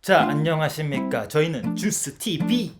자 안녕하십니까. 저희는 주스 TV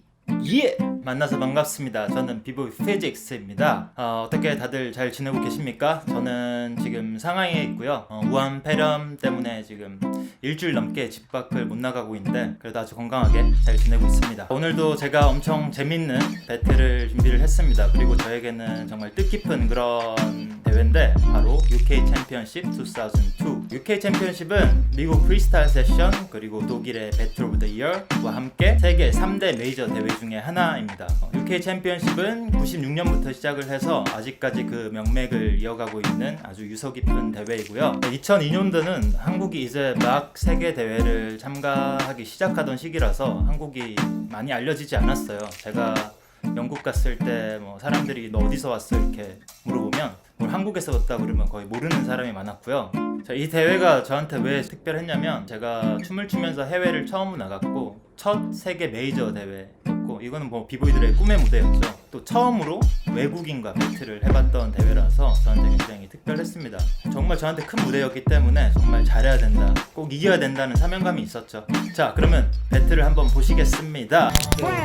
예! 만나서 반갑습니다. 저는 비보이 페직스입니다. 어, 어떻게 다들 잘 지내고 계십니까? 저는 지금 상하이에 있고요. 어, 우한 폐렴 때문에 지금 일주일 넘게 집 밖을 못 나가고 있는데 그래도 아주 건강하게 잘 지내고 있습니다. 오늘도 제가 엄청 재밌는 배틀을 준비를 했습니다. 그리고 저에게는 정말 뜻깊은 그런 대회인데 바로 UK 챔피언십 2002 UK 챔피언십은 미국 프리스타일 세션 그리고 독일의 배틀 오브 더 이어와 함께 세계 3대 메이저 대회 중에 하나입니다. 어, UK 챔피언십은 96년부터 시작을 해서 아직까지 그 명맥을 이어가고 있는 아주 유서 깊은 대회이고요. 2002년도는 한국이 이제 막 세계 대회를 참가하기 시작하던 시기라서 한국이 많이 알려지지 않았어요. 제가 영국 갔을 때 뭐 사람들이 너 어디서 왔어? 이렇게 물어보면 뭘 한국에서 왔다 그러면 거의 모르는 사람이 많았고요. 자, 이 대회가 저한테 왜 특별했냐면 제가 춤을 추면서 해외를 처음 나갔고 첫 세계 메이저 대회였고 이거는 뭐 비보이들의 꿈의 무대였죠. 또 처음으로 외국인과 배틀을 해봤던 대회라서 저한테 굉장히 특별했습니다. 정말 저한테 큰 무대였기 때문에 정말 잘해야 된다, 꼭 이겨야 된다는 사명감이 있었죠. 자, 그러면 배틀을 한번 보시겠습니다.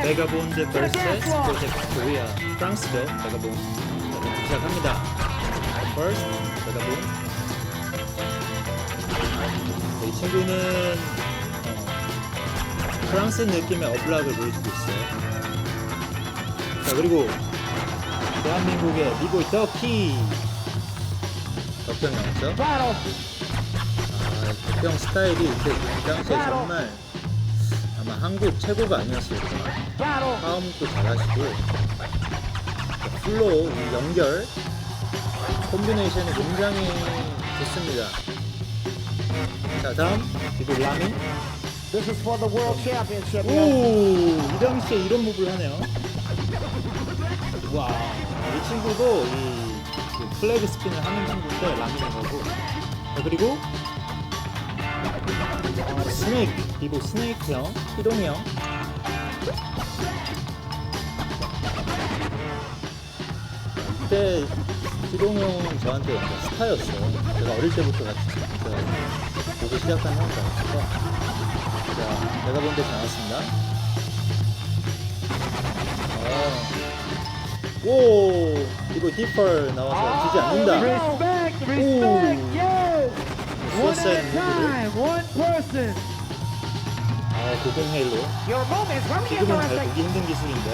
메가본드 vs 프로젝트 코리아 프랑스죠. 메가본 시작합니다. First, 메가본. 이 친구는 어, 프랑스 느낌의 어블락을 보여주고 있어요. 자 그리고 대한민국의 미보이 더키 덕병 나왔죠? 아, 덕병 스타일이 그 당시에 정말 아마 한국 최고가 아니었을까. 싸움도 잘하시고 플로우 이 연결 콤비네이션이 굉장히 좋습니다. 자 다음 이거 라미 This is for the World Championship. 오! 이 당시에 이런 무브를 하네요. 와, 이 친구도 이그 플래그 스핀을 하는 친구인데 라미네하고 자, 그리고 어, 스네이크, 비보 스네이크 형, 희동형. 이때 희동형은 저한테 완전 스타였어요. 제가 어릴 때부터 같이 진짜 보고 시작한 형이라서. 자, 내가 본 데서 나왔습니다. 어. 오, 이거 디펄 나와서 지지 않는다. Respect, respect, yes. One at 수어사이드 a 무브를. time, one person. 아, 고공 헤일로. Your moments very 지금은 잘. 보기 힘든 기술인데.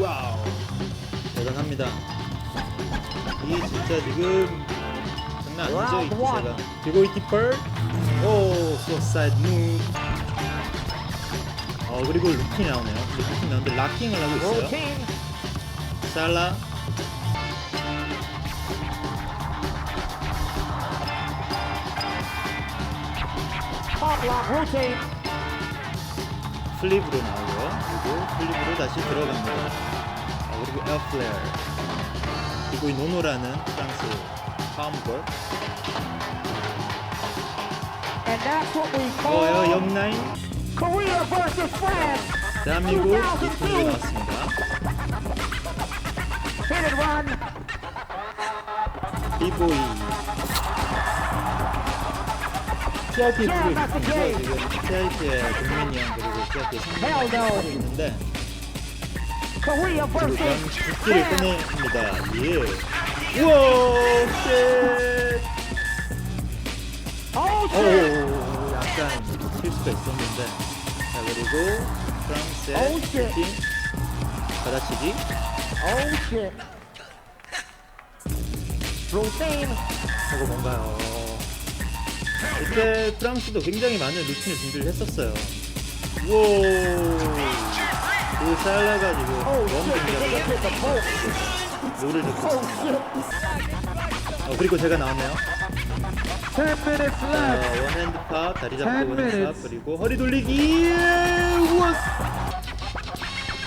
와우. 대단합니다. 이 진짜 지금 장난 아니죠, 이 기세가. 그리고 이 디펄. 오, 수어사이드 무브. 어, 그리고 루킹 나오네요. 루킹 나오는데 락킹을 하고 있어요. 살라. 플립으로 나오고요. 그리고 플립으로 다시 들어갑니다. 아, 그리고 에어플레어. 그리고 이 노노라는 프랑스 파움볼. And that's what we 뭐예요? call 옆라인. Korea versus France. 대한민국 이팀이 나왔습니다. Hit it, run. 비보이. TRP 두고 있습니다. 지금 TRP의 국민이 형 그리고 Hell no. 하고 있는데 Korea versus 죽기를 France. 꺼냅니다. 예. 우와, 쉣. Oh, 오, shit. 약간 실수가 있었는데. 자, 그리고 프랑스의 shit. 팀 받아치기. Oh, shit. Routine. 하고 뭔가요? 이때 프랑스도 굉장히 많은 루틴을 준비를 했었어요. 우와. 그 살라가 지금 shit. They 원빙자가 hit the post. 롤을 shit. 어, 그리고 제가 나왔네요. 10 minutes 자, left. 원핸드 팝, 다리 잡고 원핸드 팝. 그리고 허리 돌리기. 우와.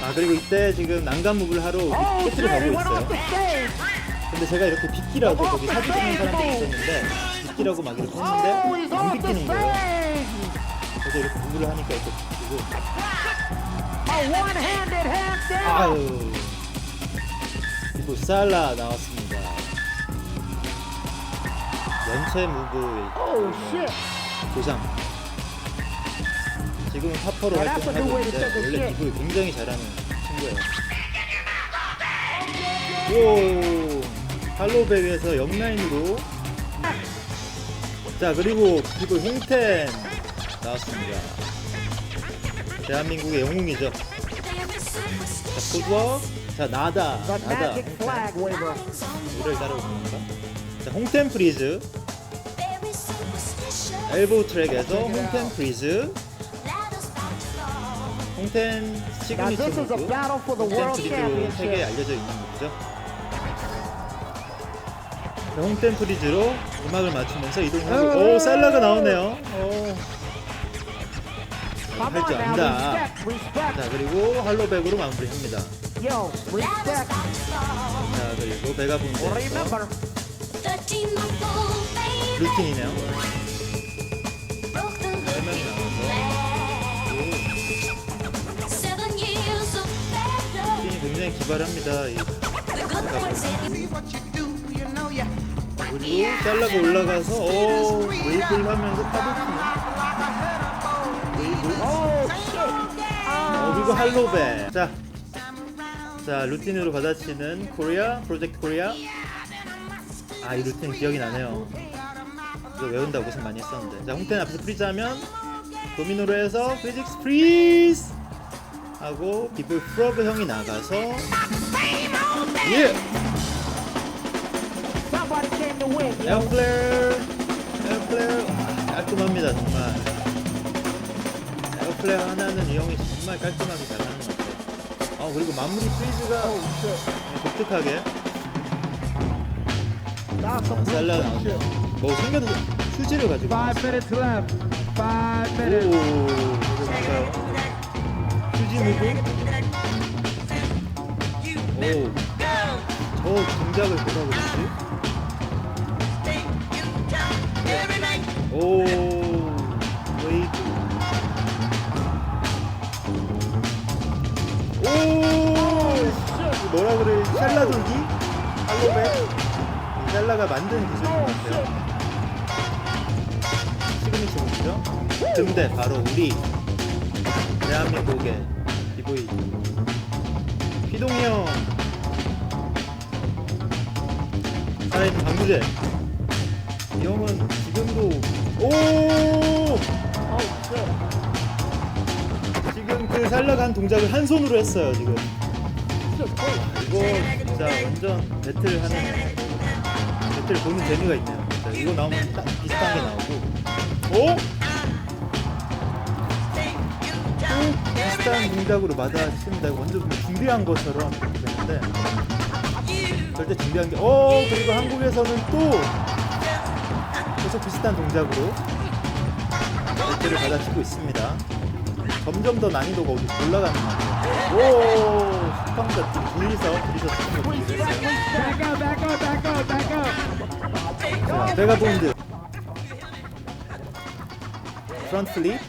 아 그리고 이때 지금 난간 무브를 하러 Oh, 캐트를 shit. He 가고 went off 있어요. the stage. 근데 제가 이렇게 비키라고 거기 사진 찍는 사람들이 있었는데 비키라고 막 이렇게 했는데 Oh, he's 안 off the 비키는 거예요. stage. 그래서 이렇게 무브를 하니까 이렇게 비키고 A one-handed hand down. 아유 그리고 살라 나왔습니다. 연체 무브의 Oh shit! 조상. 지금은 파퍼로 야, that's a 활동을 하고 good way to 있는데 원래 기구를 굉장히 잘하는 친구예요. 오, 할로베이에서 옆라인으로. 자 그리고 기구 홍텐 나왔습니다. 대한민국의 영웅이죠. 자 포즈워. 자 나다 The 나다 magic flag waver. 노래를 따라오는 건가? 자 홍텐 프리즈 엘보우 트랙에서 홍텐 프리즈 홍텐 Now 시그니처 this is a 무브 battle for the 홍텐 world 프리즈로 세계에 championship. 알려져 있는 무브죠 자, 홍텐 프리즈로 음악을 맞추면서 이동하고 오 셀라가 나오네요 오. Come 할 on 줄 now, 안다 respect, respect. 자 그리고 할로백으로 마무리합니다 Yo, respect. 자 그리고 베가분드에서 Remember, 루틴이네요. 설명이 나와서 루틴이 굉장히 기발합니다 이. 그리고 잘라가 올라가서 오 웨이브를 하면서 파도치네. Oh shit! 어, 그리고 할로베. 자, 자 루틴으로 받아치는 코리아 프로젝트 코리아. 아 이 루틴 기억이 나네요. 이거 외운다고 고생 많이 했었는데. 자 홍텐 앞에서 프리즈 하면 도미노로 해서 피직스 프리즈 하고 비블 프로브 형이 나가서 예. 에어플레어 에어플레어 아, 깔끔합니다 정말. 에어플레어 하나는 이 형이 정말 깔끔하게 잘하는 것 같아요 아 그리고 마무리 프리즈가 Oh shit! 독특하게 잘라 shit. 뭐 생겨도 휴지를 가지고 Five minutes left. Five 오 minutes. 이거 볼까요 휴지 무브 오저 동작을 뭐라 그러지 오 뭐라 그래 샬라 돌기? 할로백 이 샬라가 만든 기술인 것 같아요. 시그니처 무죠? 근데 바로 우리 대한민국의 비보이. 피동이 형. 살아있는 강구제 이 형은 지금도 오! Oh shit! 지금 그 살라간 동작을 한 손으로 했어요 지금 이거 진짜 완전 배틀 하는 배틀 보는 재미가 있네요. 진짜 이거 나오면 딱 비슷한 게 나오고. 오? 또 비슷한 동작으로 이거 완전 준비한 것처럼 이렇게 되는데 절대 준비한 게 오! 그리고 한국에서는 또 계속 비슷한 동작으로 배틀을 받아치고 있습니다. 점점 더 난이도가 올라가는 것 같아요 오! 스펀가 둘이서 둘이서 up. 자, 베가본드 프런트 플립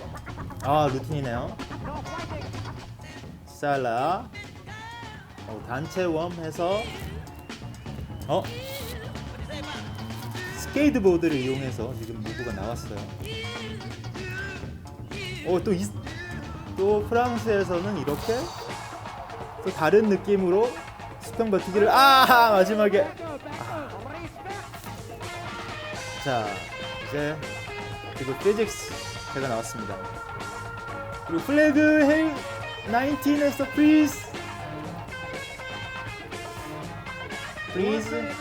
아 루틴이네요 살라 어, 단체 웜 해서 어 스케이트보드를 이용해서 지금 무브가 나왔어요 어또 또 프랑스에서는 이렇게 또 다른 느낌으로 수평 버티기를 아 마지막에. 자 이제 그리고 피직스 제가 나왔습니다. 그리고 플래그 헬 19에서 프리즈. 프리즈.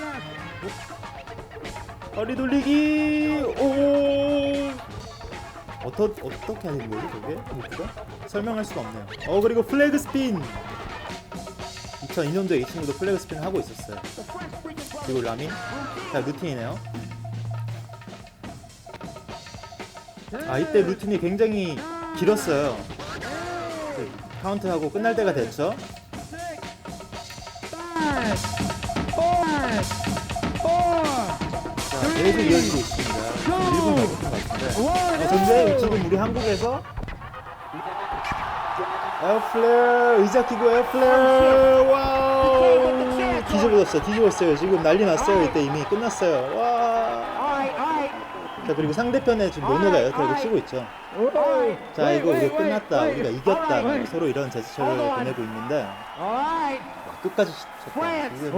허리 돌리기. 오. 어떠, 어떻게 하는 거지 그게? 목표가 설명할 수가 없네요. 어 그리고 플래그 스핀. 2002년도에 이 친구도 플래그 스핀 하고 있었어요. 그리고 라민 자 루틴이네요. 아 이때 루틴이 굉장히 길었어요. 그 카운트하고 끝날 때가 됐죠? 자 계속 이어지고 있습니다. 1분 넘은 것 같은데. 어, 근데 지금 우리 한국에서 에어플레어 의자 끼고 에어플레어. 와우. 뒤집어졌어 뒤집었어요. 지금 난리 났어요. 이때 이미 끝났어요. 와. All right, all 자 그리고 상대편에 지금 노노가 에어타그 치고 있죠. 자 이거 우리 끝났다, 우리가 이겼다. 막 서로 이런 제스처를 보내고 있는데. 와, 끝까지 쳤다. 지금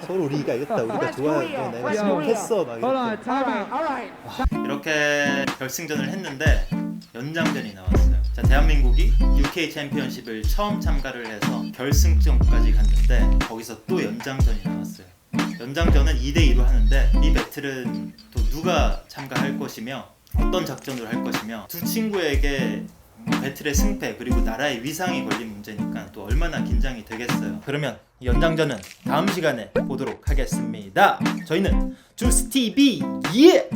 서로 우리가 이겼다, 우리가 좋아, 너 내가 지목했어 막 이렇게. Out. 이렇게 결승전을 했는데 연장전이 나왔어요. 자 대한민국이 UK 챔피언십을 처음 참가를 해서 결승전까지 갔는데 거기서 또 연장전이 나왔어요. 연장전은 2대 2로 하는데 이 배틀은 또 누가 참가할 것이며 어떤 작전으로 할 것이며 두 친구에게 배틀의 승패 그리고 나라의 위상이 걸린 문제니까 또 얼마나 긴장이 되겠어요. 그러면 이 연장전은 다음 시간에 보도록 하겠습니다. 저희는 주스 TV 예!